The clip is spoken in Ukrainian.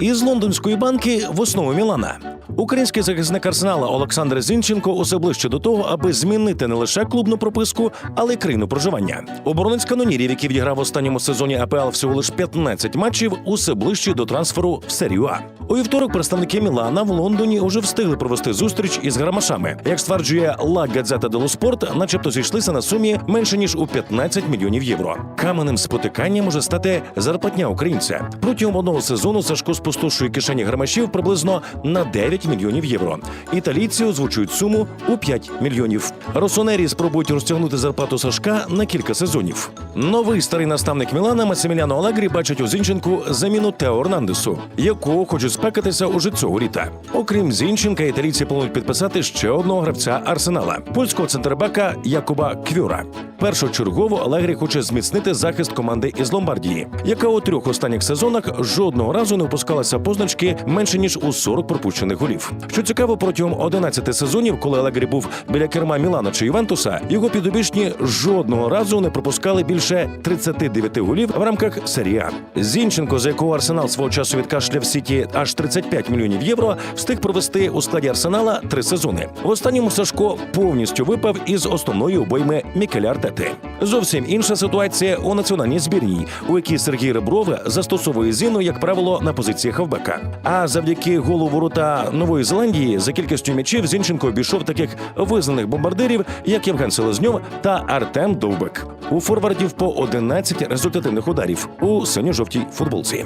Із лондонської банки в основу Мілана. Український захисник Арсенала Олександр Зінченко усе ближче до того, аби змінити не лише клубну прописку, але й країну проживання. Оборонець канонірів, який відіграв в останньому сезоні АПЛ всього лиш 15 матчів, усе ближче до трансферу в серію А. У вівторок представники Мілана в Лондоні уже встигли провести зустріч із грамашами. Як стверджує Ла Газета дело Спорт, начебто зійшлися на сумі менше ніж у 15 мільйонів євро. Каменем спотикання може стати зарплатня українця. Протягом одного сезону Сашко спустошує кишені грамашів приблизно на 9 мільйонів євро. Італійці озвучують суму у 5 мільйонів. Росонері спробують розтягнути зарплату Сашка на кілька сезонів. Новий старий наставник Мілана Масиміляно Алегрі бачить у Зінченку заміну Тео Орнандесу, якого хочуть спекатися уже цього літа. Окрім Зінченка, італійці планують підписати ще одного гравця Арсенала польського центрбека Якуба Квюра. Першочергово Алегрі хоче зміцнити захист команди із Ломбардії, яка у трьох останніх сезонах жодного разу не впускалася позначки менше ніж у 40 пропущених голів. Що цікаво, протягом 11 сезонів, коли Алегрі був біля керма Мілана чи Ювентуса, його підопічні жодного разу не пропускали більше 39 голів в рамках серії А. Зінченко, за якого Арсенал свого часу відкашляв Сіті аж 35 мільйонів євро, встиг провести у складі Арсенала три сезони. В останньому Сашко повністю випав із основної обойми Мікеля Артети. Зовсім інша ситуація у національній збірній, у якій Сергій Ребров застосовує Зіну, як правило, на позиції хавбека. А завдяки голу ворота Нової Зеландії за кількістю м'ячів Зінченко обійшов таких визнаних бомбардирів, як Євген Селезньов та Артем Довбек. У форвардів по 11 результативних ударів у синьо-жовтій футболці.